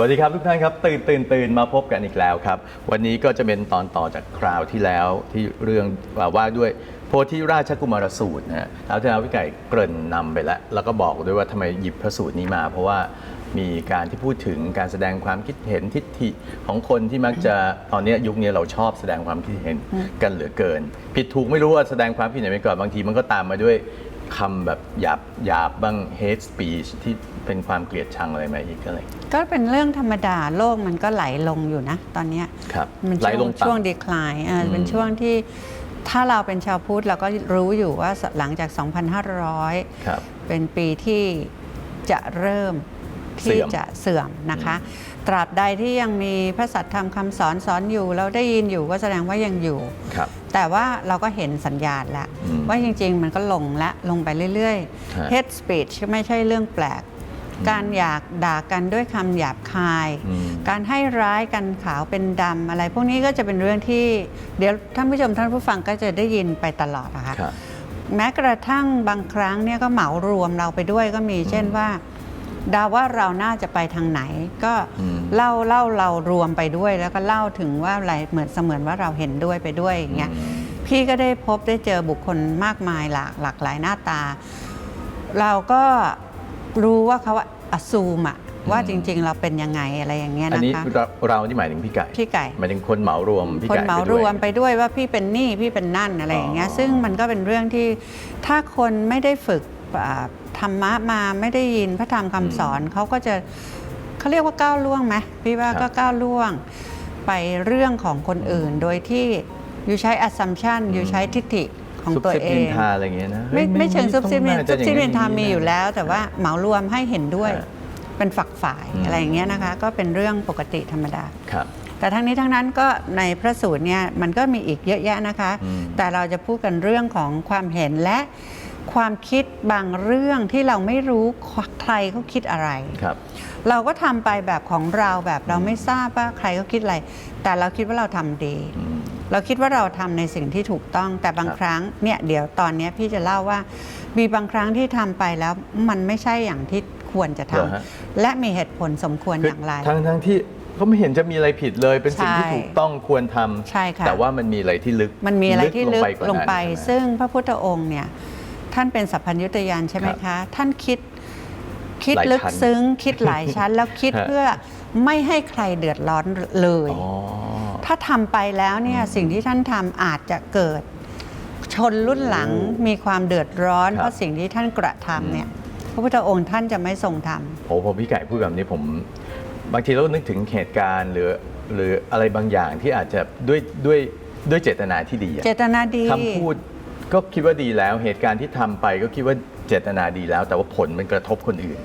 สวัสดีครับทุกท่านครับตื่นตื่นตื่นมาพบกันอีกแล้วครับ วันนี้ก็จะเป็นตอนต่อจากคราวที่แล้วที่เรื่องว่าด้วยโพธิราชกุมารสูตรนะฮะแล้วที่แล้วพี่ไก่เกริ่นนำไปแล้ว แล้วก็บอกด้วยว่าทำไมหยิบพระสูตรนี้มา เพราะว่ามีการที่พูดถึงการแสดงความคิดเห็นทิฏฐิของคนที่มักจะตอนเนี้ยยุคนี้เราชอบแสดงความคิดเห็นกันเหลือเกิน ผิดถูกไม่รู้ว่าแสดงความคิดเห็นไปก่อนบางทีมันก็ตามมาด้วยคำแบบหยาบหยาบบ้าง hate speech ที่ เป็นความเกลียดชังอะไรมาอีกอะไรก็เป็นเรื่องธรรมดาโลกมันก็ไหลลงอยู่นะ ตอนเนี้ยครับมันไหลช่วลงงต่ำ ช่วงดีคลายเป็นช่วงที่ถ้าเราเป็นชาวพุทธเราก็รู้อยู่ว่าหลังจาก 2,500 ครับ เป็นปีที่จะเริ่มเสื่ที่อมจะเสื่อมนะคะ ตราบใดที่ยังมีพระสัทธรรมคำสอนสอนอยู่ เราได้ยินอยู่ก็แสดงว่ายังอยู่ ครับแต่ว่าเราก็เห็นสัญญาณแล้ว อืมว่าจริงๆ มันก็ลงและลงไปเรื่อยฮะ ๆ hate speech ก็ไม่ใช่เรื่องแปลก การอยากด่ากันด้วยคำหยาบคายอืมการให้ร้ายกันขาวเป็นดำอะไร พวกนี้ก็จะเป็นเรื่องที่เดี๋ยวท่านผู้ชมท่านผู้ฟังก็จะได้ยินไปตลอดนะคะครับแม้กระทั่งบางครั้งเนี่ยก็เหมารวมเราไปด้วยก็มีเช่นว่าดาว่าเราน่าจะไปทางไหน ก็อืมเล่าเล่าเรารวมไปด้วย แล้วก็เล่าถึงว่าอะไรเหมือนเสมือนว่าเราเห็นด้วยไปด้วยอย่างเงี้ยอืมพี่ก็ได้พบได้เจอบุคคลมากมายหลากหลากหลายหน้าตา เราก็ รู้ว่าเขาอสูมอะว่าจริงๆเราเป็นยังไงอะไรอย่างเงี้ยอันนะนี้คะเราเราที่หมายถึงพี่ไก่พี่ไก่ หมายถึงคนเหมารวมพี่คนไก่เหมาไปรด้วยวมไปด้วยว่าพี่เป็นนี่พี่เป็นนั่นอะไรอย่างเงี้ยอ๋อ ซึ่งมันก็เป็นเรื่องที่ถ้าคนไม่ได้ฝึกอ่าธรรมะมาไม่ได้ยินพระธรรมคำสอนเขาก็จะเขาเรียกว่าก้าวล่วงไหมพี่ว่าครับก็ก้าวล่วงไปเรื่องของคนอื่น โดยที่อยู่ใช้ assumption อยู่ใช้ทิฏฐิ ของซุบตัวซิบเอนินง ทาอะไรอย่างเงี้ยนะไม่ฮ้ยไม่เชิงซุบซิบต้นิอนงาจะซุบซิบนินทาอย่งมีอยู่แล้ว แต่ว่าเหมารวมให้เห็นด้วยฮะเป็นฝักฝ่ายอืม อะไรอย่างเงี้ยนะคะ ก็เป็นเรื่องปกติธรรมดา ครับ แต่ทั้งนี้ทั้งนั้นก็ในพระสูตรเนี่ยมันก็มีอีกเยอะแยะนะคะ อืม แต่เราจะพูดกันเรื่องของความเห็นและความคิดบางเรื่องที่เราไม่รู้ใครเขาคิดอะไร ครับ เราก็ทำไปแบบของเราแบบเราไม่ทราบว่าใครเขาคิดอะไร แต่เราคิดว่าเราทำดี อืม เราคิดว่าเราทำในสิ่งที่ถูกต้องแต่บางครับครั้งเนี่ยเดี๋ยวตอนเนี้ยพี่จะเล่าว่า มีบางครั้งที่ทำไปแล้วมันไม่ใช่อย่างที่ควรจะทำเหรอฮะและมีเหตุผลสมควรอย่างไรทั้งทั้งที่ก็ไม่เห็นจะมีอะไรผิดเลย เป็นสิ่งที่ใช่ถูกต้องควรทำใช่ค่ะแต่ว่ามันมีอะไรที่ลึก มันมีอะไรที่ลึกกว่าลงไปนั้นใช่ไหมซึ่งพระพุทธองค์เนี่ยท่านเป็นสัพพัญญุตยานใช่ไหมครับคะท่านคิดคิดหลายลึกชั้นซึ้ง คิดหลายชั้น แล้วคิดฮะเพื่อไม่ให้ใครเดือดร้อนเลยอ๋อ ถ้าทำไปแล้วเนี่ยสิ่งที่ท่านทำอาจจะเกิด ชนรุ่นหลังโอ้มีความเดือดร้อนครับเพราะสิ่งที่ท่านกระทำเนี่ยพระพุทธองค์ท่านจะไม่ทรงทำโหพอพี่ไก่พูดแบบนี้ผม บางทีเรานึกถึงเหตุการณ์หรือหรืออะไรบางอย่างที่อาจจะด้วยด้วยด้วยเจตนาที่ดีอะเจตนาดีคำพูดก็คิดว่าดีแล้วเหตุการณ์ที่ทำไปก็คิดว่าเจตนาดีแล้ว แต่ว่าผลมันกระทบคนอื่น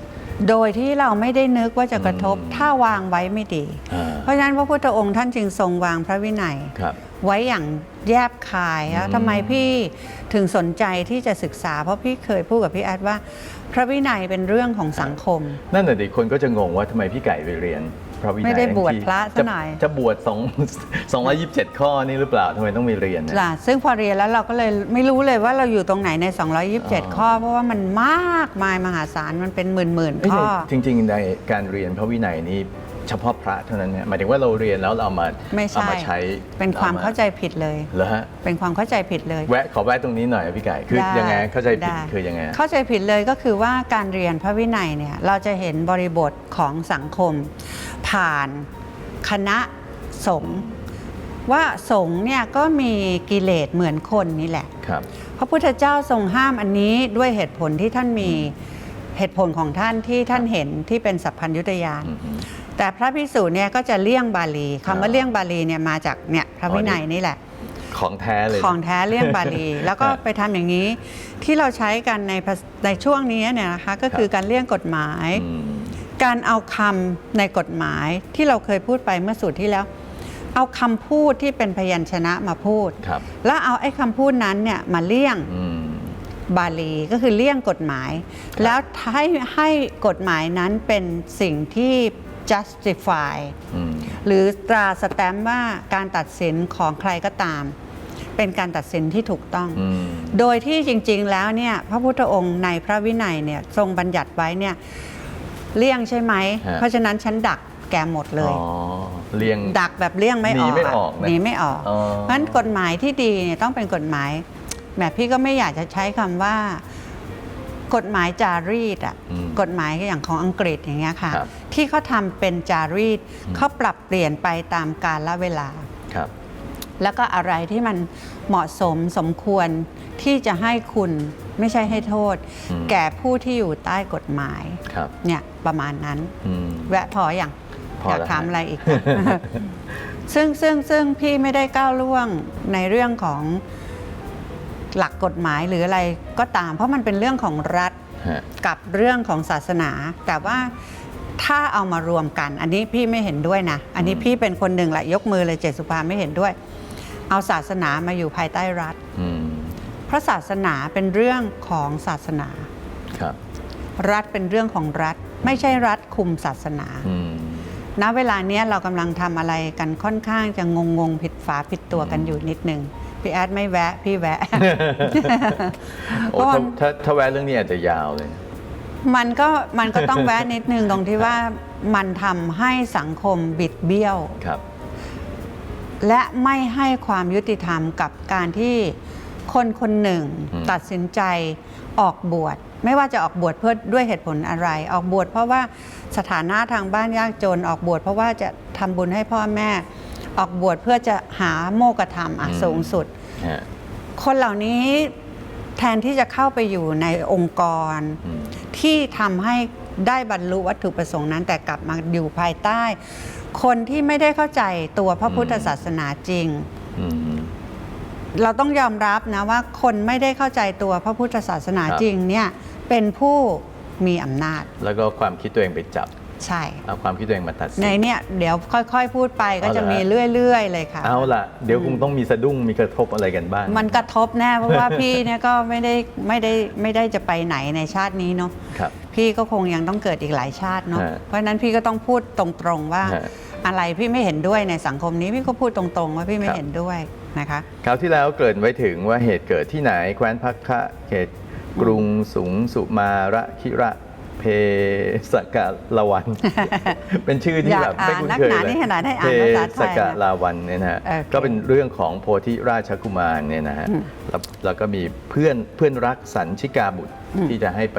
โดยที่เราไม่ได้นึกว่าจะกระทบอืมถ้าวางไว้ไม่ดีอ่าเพราะฉะนั้นพระพุทธองค์ท่านจึงทรงวางพระวินัยครับไว้อย่างแยบคายแล้วอืมทำไมพี่ถึงสนใจที่จะศึกษา เพราะพี่เคยพูดกับพี่แอดว่า พระวินัยเป็นเรื่องของสังคม นั่นแหละดิคนก็จะงงว่าทำไมพี่ไก่ไปเรียนพ ระวินัยไม่ได้บวชที่พระซะจะหน่อยจะบวช2 227 ข้อนี่หรือเปล่าทำไมต้องไปเรียนนะล่ะซึ่งพอเรียนแล้วเราก็เลยไม่รู้เลยว่าเราอยู่ตรงไหนในอ๋อ227 ข้อ เพราะว่ามันมากมายมหาศาลมันเป็นหมื่นหมื่นๆเอ้ยข้อในจริง ๆ ในการเรียนพระวินัยนี่เฉพาะพระเท่านั้นเนี่ยหมายถึงว่าเราเรียนแล้วเราเอามาไม่เอาใช่มาใช้เป็นความอเข้าใจผิดเลยเหรอฮะเป็นความเข้าใจผิดเลยแวะขอแวะตรงนี้หน่อยพี่ไก่คือได้ยังไงเข้าใจผิดได้คือยังไงเข้าใจผิดเลยก็คือว่าการเรียนพระวินัยเนี่ยเราจะเห็นบริบทของสังคม ผ่านคณะสงฆ์ว่าสงฆ์เนี่ยก็มีกิเลสเหมือนคนนี่แหละครับพระพุทธเจ้าทรงห้ามอันนี้ด้วยเหตุผลที่ท่านมีเหตุผลของท่านที่ท่านเห็นที่เป็นสัพพัญญุตยานอืมอืมแต่พระภิกษุเนี่ยก็จะเลี่ยงบาลีคำอ่าว่าเลี่ยงบาลีเนี่ยมาจากเนี่ยพระวินัยนี่แหละ ของแท้เลยของแท้เลี่ยงบาลี แล้วก็ฮะไปทำอย่างนี้ที่เราใช้กันในภาษในช่วงนี้เนี่ยนะคะก็คือครับการเลี่ยงกฎหมายอืม การเอาคำในกฎหมายที่เราเคยพูดไปเมื่อสูตรที่แล้ว เอาคำพูดที่เป็นพยัญชนะมาพูด ครับ แล้วเอาไอ้คำพูดนั้นเนี่ยมาเลี่ยงอืม บาลีก็คือเลี่ยงกฎหมาย แล้วให้ให้กฎหมายนั้นเป็นสิ่งที่ justify อืม หรือตราสแตมป์ว่าการตัดสินของใครก็ตาม เป็นการตัดสินที่ถูกต้อง อืม โดยที่จริงๆแล้วเนี่ยพระพุทธองค์ในพระวินัยเนี่ยทรงบัญญัติไว้เนี่ย เลี่ยงใช่ไหม ฮะ เพราะฉะนั้นฉันดักแกแกหมดเลย อ๋อเรียง ดักแบบเลี่ยงไม่ออกหนีไม่ะออกนะหนีไม่ออก อ๋อเพราะฉะนั้นกฎหมายที่ดีเนี่ยต้องเป็นกฎหมายแหมพี่ก็ไม่อยากจะใช้คำว่า กฎหมายจารีตอะอืมกฎหมายอย่างของอังกฤษอย่างเงี้ยค่ะ ครับที่เขาทำเป็นจารีตเขาปรับเปลี่ยนไปตามกาลเวลา ครับ แล้วก็อะไรที่มันเหมาะสมสมควรที่จะให้คุณไม่ใช่ให้โทษอืมแก่ผู้ที่อยู่ใต้กฎหมายครับเนี่ยประมาณนั้นอืมแวะพออย่างพออยากแล้วถามฮะอะไรอีก ซึ่งซึ่งซึ่งพี่ไม่ได้ก้าวล่วงในเรื่องของหลักกฎหมายหรืออะไรก็ตาม เพราะมันเป็นเรื่องของรัฐฮะกับเรื่องของศาสนา แต่ว่าถ้าเอามารวมกัน อันนี้พี่ไม่เห็นด้วยนะ อันนี้พี่เป็นคนหนึ่งแหละยกมือเลยเจสุภาไม่เห็นด้วย เอาศาสนามาอยู่ภายใต้รัฐอืมเพราะศาสนาเป็นเรื่องของศาสนาครับรัฐเป็นเรื่องของรัฐ ไม่ใช่รัฐคุมศาสนาอืมณเวลาเนี้ยเรากำลังทำอะไรกันค่อนข้างจะงงงๆผิดฝาผิดตัวกันอยู่นิดนึงพี่แอดไม่แวะ พี่แวะเพโอ้ราะว่าถ้าถ้าถ้าแวะเรื่องนี้อาจจะยาวเลย มันก็มันก็ต้องแวะนิดนึงตรงที่ว่ามันทำให้สังคมบิดเบี้ยวครับ และไม่ให้ความยุติธรรมกับการที่คนคนหนึ่งอืมตัดสินใจออกบวชไม่ว่าจะออกบวชเพื่อด้วยเหตุผลอะไร ออกบวชเพราะว่าสถานะทางบ้านยากจนออกบวชเพราะว่าจะทำบุญให้พ่อแม่ ออกบวชเพื่อจะหาโมกขธรรมอะอืมสูงสุดฮะคนเหล่านี้แทนที่จะเข้าไปอยู่ในองค์กรอืมที่ทำให้ ได้บรรลุวัตถุประสงค์นั้น แต่กลับมาอยู่ภายใต้ คนที่ไม่ได้เข้าใจตัวพระพุทธศาสนาจริงอืมเราต้องยอมรับนะว่าคนไม่ได้เข้าใจตัวพระพุทธศาสนาครับจริงเนี่ยเป็นผู้มีอำนาจ แล้วก็ความคิดตัวเองไปจับ ใช่ เอาความคิดตัวเองมาตัดสิในนเนี่ยเดี๋ยวค่อยๆ พูดไปก็เอาเหรอจะมีฮะเรื่อยๆ เลยค่ะ เอาล่ะ เดี๋ยวคงต้องมีสะดุ้งมีกระทบอะไรกันบ้าง มันกระทบแน่เพราะว่าพี่เนี่ยก็ไม่ได้ไม่ได้ไม่ได้จะไปไหนในชาตินี้เนาะครับ พี่ก็คงยังต้องเกิดอีกหลายชาติเนาะฮะเพราะฉะนั้นพี่ก็ต้องพูดตรงๆว่า ฮะ อะไรพี่ไม่เห็นด้วยในสังคมนี้พี่ก็พูดตรงๆ ว่าพี่ไม่ครับเห็นด้วยนะคะ คราวที่แล้วเกริ่นไว้ถึงว่าเหตุเกิดที่ไหนแคว้นพักคะเขตกรุงสุงสุมาระคิระ เพสกะละวัน เป็นชื่อที่แบบไม่คุ้นเคยอยากอ่านนักหนาเลยนี่ขนาดให้อ่านเพภาษาไทยสกะลาวันเนี่ยนะฮะโอเคก็เป็นเรื่องของโพธิราชกุมารเนี่ยนะฮะอืมแล้วแล้วก็มีเพื่อนเพื่อนรักสันชิกาบุตรอืมที่จะให้ไป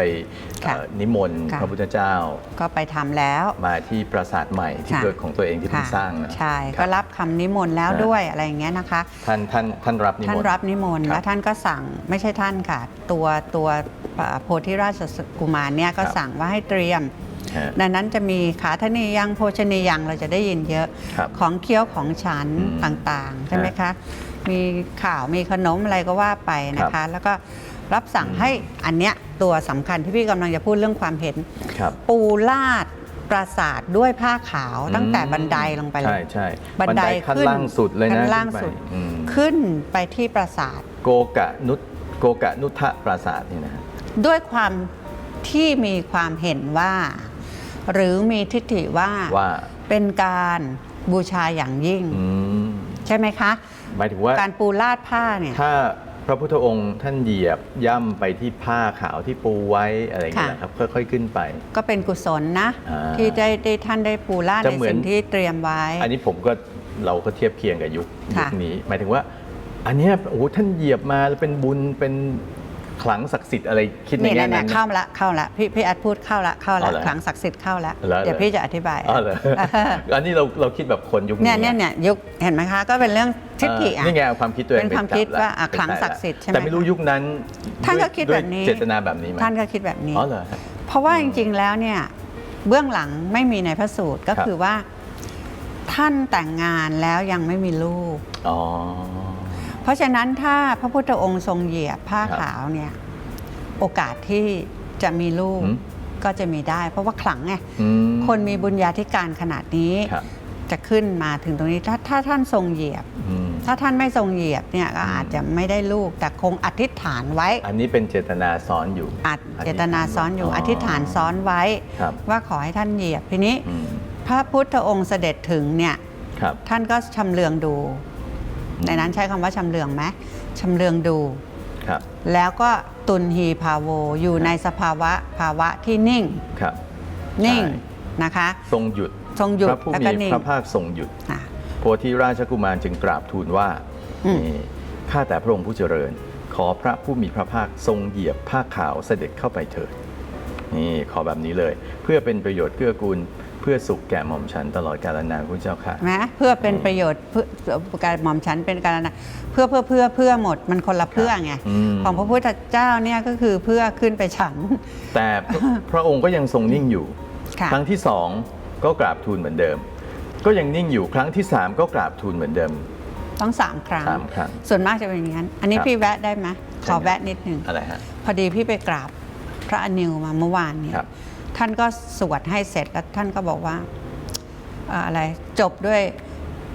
ค่ะเอ่อนิมนต์ค่ะพระพุทธเจ้า ก็ไปทำแล้ว มาที่ปราสาทใหม่ที่ค่ะเกิดของตัวเองที่เพิ่งค่ะสร้างนะใช่คก็บรับคำนิมนต์แล้วฮะด้วยอะไรอย่างเงี้ยนะคะท่านท่านท่านรับนิมนต์ท่านรับนิมนต์ครับแล้วท่านก็สั่งไม่ใช่ท่านค่ะ ตัวตัว โพธิราชกุมารเนี่ยก็ครับสั่งว่าให้เตรียมฮะดังนั้นจะมีขาธนียังโภชนียังเราจะได้ยินเยอะครับของเคี้ยวของฉันอืมต่างๆ ใช่ไหมคะ มีข่าวมีขนมอะไรก็ว่าไปนะครัคะบแล้วก็รับสั่งให้อันเนี้ยตัวสำคัญที่พี่กำลังจะพูดเรื่องความเห็นครับปูลาดปราสาทด้วยผ้าขาวตั้งแต่บันไดลงไปเลใช่ยใช่บันไดขั้นขึ้นล่างสุดเลยนะขั้นล่างขึ้นไปสุดอืมขึ้นไปที่ปราสาท โกกะนุตโกกะนุทะปราสาทนี่นะฮะ ด้วยความที่มีความเห็นว่า หรือมีทิฏฐิว่าว่าเป็นการบูชาอย่างยิ่ง อืมใช่ไหมคะ หมายถึงว่า การปูลาดผ้าเนี่ย ถ้าพระพุทธองค์ท่านเหยียบย่ำไปที่ผ้าขาวที่ปูไว้อะไรอย่างเงี้ยค่ะ นะครับ ค่อยๆขึ้นไป ก็เป็นกุศลนะ อ่าที่ได้ได้ท่านได้ปูลาดจะในเหมือน สิ่งที่เตรียมไว้ อันนี้ผมก็เราก็เทียบเคียงกับยุคยุค่ะ คนี้ หมายถึงว่า อันเนี้ยโอ้โหท่านเหยียบมาแล้วเป็นบุญเป็น ขลังศักดิ์สิทธิ์อะไรคิดในนี่แง่นะนั้เนี่ยน เข้าละเข้าละพี่พี่อัดพูดเข้าละเข้าอ๋ละอเหรอขลังศักดิ์สิทธิ์เข้าละเหรอ เดี๋ยวพี่จะอธิบาย อ๋อเหรออันนี้เราเราคิดแบบคนยุคนี้เนี่ยเนี่ยเนี่ยยุคเห็นไหมคะก็เป็นเรื่องทิฏฐิเอออะ นี่ไงเอาความคิดตัวเองเป็นความไจับคิดละว่าอะเป็นขลังไปละศักดิ์สิทธิ์ใช่ไหมแต่ไม่รู้ยุคนั้นท่านก็ด้วยคิดแบบนี้ด้วยเจตนาแบบนี้ไหมท่านก็คิดแบบนี้ อ๋อเหรอฮะเพราะว่าจริงๆแล้วเนี่ยเบื้องหลังไม่มีในพระสูตรก็ครับ คือว่า ท่านแต่งงานแล้วยังไม่มีลูก อ๋อ เพราะฉะนั้นถ้าพระพุทธองค์ทรงเหยียบผ้าครับขาวเนี่ยโอกาสที่จะมีลูกหืมก็จะมีได้ เพราะว่าขลังไงอืมคนมีบุญญาธิการขนาดนี้ครับจะขึ้นมาถึงตรงนี้ถ้าถ้าท่านทรงเหยียบอืมถ้าท่านไม่ทรงเหยียบเนี่ยก็อืมอาจจะไม่ได้ลูกแต่คงอธิษฐานไว้ อันนี้เป็นเจตนาซ้อนอยู่อาจเจตนาซ้อนอยู่อธิษฐานซ้อนไว้ครับว่าขอให้ท่านเหยียบทีนี้อืมพระพุทธองค์เสด็จถึงเนี่ยครับท่านก็ชำเลืองดู ในนั้นใช้คำว่าชำเลืองไหมชำเลืองดู ครับ แล้วก็ตุนฮีพาโวอยู่ในสภาวะภาวะที่นิ่ง ครับนิ่งใช่นะคะ ทรงหยุดทรงหยุดพระผู้แล้วมีก็นิ่งพระภาคทรงหยุด อะ โพธิราชกุมารจึงกราบทูลว่าอืม นี่ข้าแต่พระองค์ผู้เจริญ ขอพระผู้มีพระภาคทรงเหยียบผ้าขาวเสด็จเข้าไปเถิดนี่ขอแบบนี้เลย เพื่อเป็นประโยชน์เกื้อกูลเพื่อสุขแก่หม่อมฉันตลอดกาลนานคุณเจ้าค่ะ นะเพื่อเป็นประโยชน์เพื่อการหม่อมฉันเป็นการนะเพื่อเพื่อเพื่อเพื่อหมดมันคนละเพื่อไงอืม ของพระพุทธเจ้าเนี่ยก็คือเพื่อขึ้นไปฉัน แต่พระ พระองค์ก็ยังทรงนิ่งอยู่ ค่ะ ครั้งที่สองก็กราบทูลเหมือนเดิม ก็ยังนิ่งอยู่ครั้งที่สามก็กราบทูลเหมือนเดิม ต้องสามครั้ง สามครั้งส่วนมากจะเป็นอย่างนั้น อันนี้ครับ พี่แวะได้ไหมขอแวะนิดหนึ่ง อะไรฮะ พอดีพี่ไปกราบพระอนิวมาเมื่อวานเนี่ยครับ ท่านก็สวดให้เสร็จแล้วท่านก็บอกว่าอ่าอะไรจบด้วย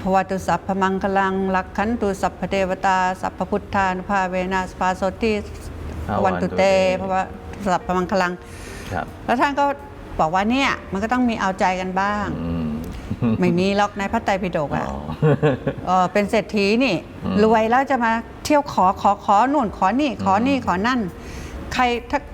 พระวตุสัพพมังคลังลักขันตุสัพพเทวตา สัพพพุทธานุภาเวนะสปาโสติวันตุเตพระวสัพพมังคลังครับแล้วท่านก็บอกว่าเนี่ยมันก็ต้องมีเอาใจกันบ้างอืมไม่มีล็อกในพระไตรปิฎกอ๋อะอเออเป็นเศรษฐีนี่อืมรวยแล้วจะมาเที่ยวขอขอขอนู่นขอนี่ขอนี่ขอนั่น ใครถ้าพ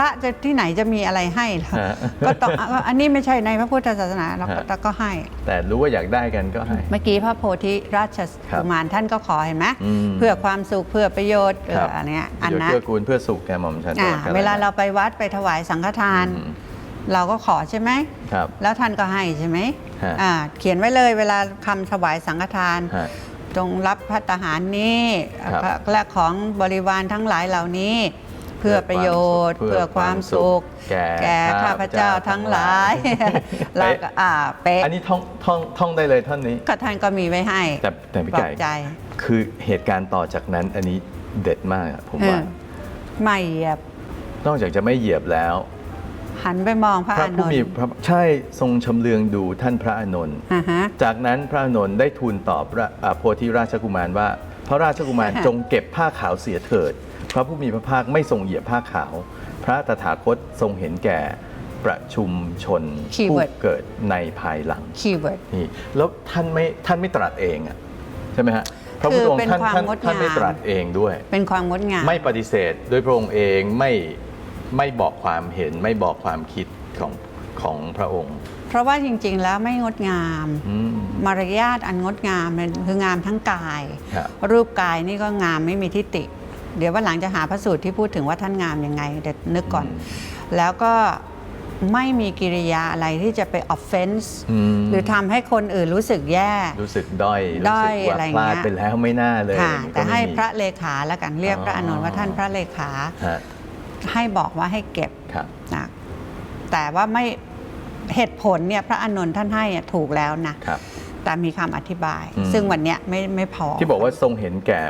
ระจะที่ไหนจะมีอะไรให้ล่ะฮะ ก็ต้องอะอันนี้ไม่ใช่ในพระพุทธศาสนาเราก็ฮะเราก็ให้ แต่รู้ว่าอยากได้กันก็ให้ เมื่อกี้พระโพธิราชครับกุมารท่านก็ขอเห็นไหมอืม เพื่อความสุขเพื่อประโยชน์เอคอรับอันเนี้ยอันเดี๋ยวนั้นเพื่อกูลเพื่อสุขแก่หม่อมฉันตอ่าลอดกาลเวลาเราไปวัดไปถวายสังฆทาน อืมเราก็ขอใช่ไหม ครับ แล้วท่านก็ให้ใช่ไหมฮะ อ่าเขียนไว้เลยเวลาคำถวายสังฆทาน ฮะ จงรับพระทหารนี้ครับ และของบริวารทั้งหลายเหล่านี้ เพื่อประโยชน์ เพื่เพื่ออความมคาวสุสุขขแก่แก่ข้าพเจ้าทั้งหลายเป๊ะเราก็อ่าเป๊ะอันนี้ท่องท่องท่องได้เลยท่อนนี้ก็ท่านก็มีไว้ให้ แต่แต่พี่ปลอไก่บใจคือเหตุการณ์ต่อจากนั้นอันนี้เด็ดมากอะผมว่าเออไม่เหยียบ นอกจากจะไม่เหยียบแล้ว หันไปมองพระพระอานผู้นมีท์พระใช่ทรงชำเลืองดูท่านพระอานนท์อ่าฮะจากนั้นพระอานนท์ได้ทูลตอบพระอ่าโพธิราชกุมารว่า พระราชกุมารค่ะจงเก็บผ้าขาวเสียเถิด พระผู้มีพระภาคไม่ทรงเหยียบผ้าขาว พระตถาคตทรงเห็นแก่ประชุมชน ผู้เกิดในภายหลังคีย์เวิร์ดนี่แล้วท่านไม่ท่านไม่ตรัสเองอะใช่ไหมฮะพระพุทธองคือเป็ค์นท่านความท่านงดงามท่านไม่ตรัสเองด้วย เป็นความงดงามไม่ปฏิเสธโดยพระองค์เองไม่ไม่บอกความเห็นไม่บอกความคิดของของพระองค์ เพราะว่าจริงๆ แล้วไม่งดงามอืมมารยาทอันงดงามมันคืองามทั้งกายครับรูปกายนี่ก็งามไม่มีทิฏฐิเดี๋ยวว่าหลังจะหาพระสูตรที่พูดถึงว่าท่านงามยังไงเดี๋ยวนึกก่อนอืมแล้วก็ไม่มีกิริยาอะไรที่จะไป offense มหรือทำให้คนอื่นรู้สึกแย่ รู้สึกด้อยด้รู้อยสึกว่าอะไรพลาดเงี้ยไปแล้วไม่น่าเลยค่ะมันก็แต่ให้ไม่มีพระเลขาแล้วกันเรียกอ๋อพระอานนท์ว่าท่านพระเลขาฮะให้บอกว่าให้เก็บครับนะแต่ว่าไม่ เหตุผลเนี่ยพระอานนท์ท่านให้อะถูกแล้วนะครับแต่มีคำอธิบายอืมซึ่งวันเนี้ยไม่ไม่พอ ที่บอกว่าทรงเห็นแก่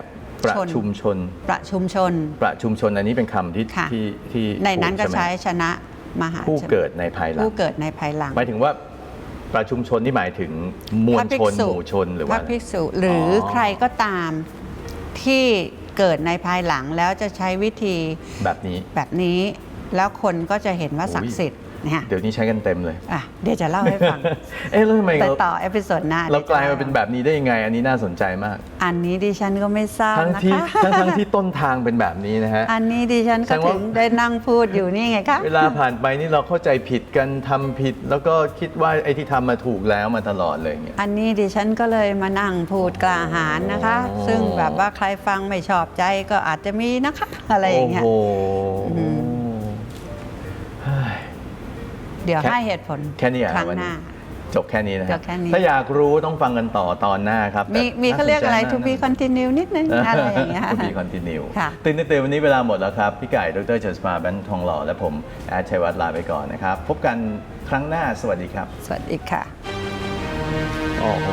ประชนชุมชน ประชุมชน ประชุมชนอันนี้เป็นคำที่ค่ะที่ที่ในนั้นก็ถูไหมใช้ชนะมหาผู้ชนเกิดในภายหลังผู้เกิดในภายหลังหมายถึงว่าประชุมชนที่หมายถึงมวลพระภิชกนษุหมู่ชนหรือพว่าระภิกษุหรือออใครก็ตามที่เกิดในภายหลังแล้วจะใช้วิธีแบบนี้แบบนี้ แล้วคนก็จะเห็นว่าศักดิ์สิทธิ์ นะฮะเดี๋ยวนี้ใช้กันเต็มเลย อะเดี๋ยวจะเล่าให้ฟัง เอ๊ะแล้วทำไมแต่เราต่อเอพิโซดหน้าเรากลายมาดี๋วจะเป็นแบบนี้ได้ยังไง อันนี้น่าสนใจมาก อันนี้ดิฉันก็ไม่ทราบทั้งนะที่คะทั้งทั้งที่ต้นทางเป็นแบบนี้นะฮะ อันนี้ดิฉันแสก็ดงว่าถึงได้นั่งพูดอยู่นี่ไงคะ เวลาผ่านไปนี่เราเข้าใจผิดกันทำผิด แล้วก็คิดว่าไอ้ที่ทำมาถูกแล้วมาตลอดเลยอย่างเงี้ย อันนี้ดิฉันก็เลยมานั่งพูดกล้าหาญนะคะอ๋อซึ่งแบบว่าใครฟังไม่ชอบใจก็อาจจะมีนะคะ อะไรอย่างเงี้ย โอ้โห เดี๋ยวแค่ ให้เหตุผลแค่นี้เหรอครั้งวันหนี้น้า จบแค่นี้นะจฮะบแค่นี้ ถ้าอยากรู้ต้องฟังกันต่อตอนหน้าครับมีแต่มีเขาเรียกอะไร น่าส to นใจ be มาก continue นิดนึงอะไรอย่างเงี้ยทูบีคอนติเนียค่ะ ตื่นเต้นวันนี้เวลาหมดแล้วครับ พี่ไก่ ดรเจษภาแบนทองหล่อ และผม แอดชัยวัฒน์ลาไปก่อนนะครับ พบกันครั้งหน้า สวัสดีครับ สวัสดีค่ะ โอ้โห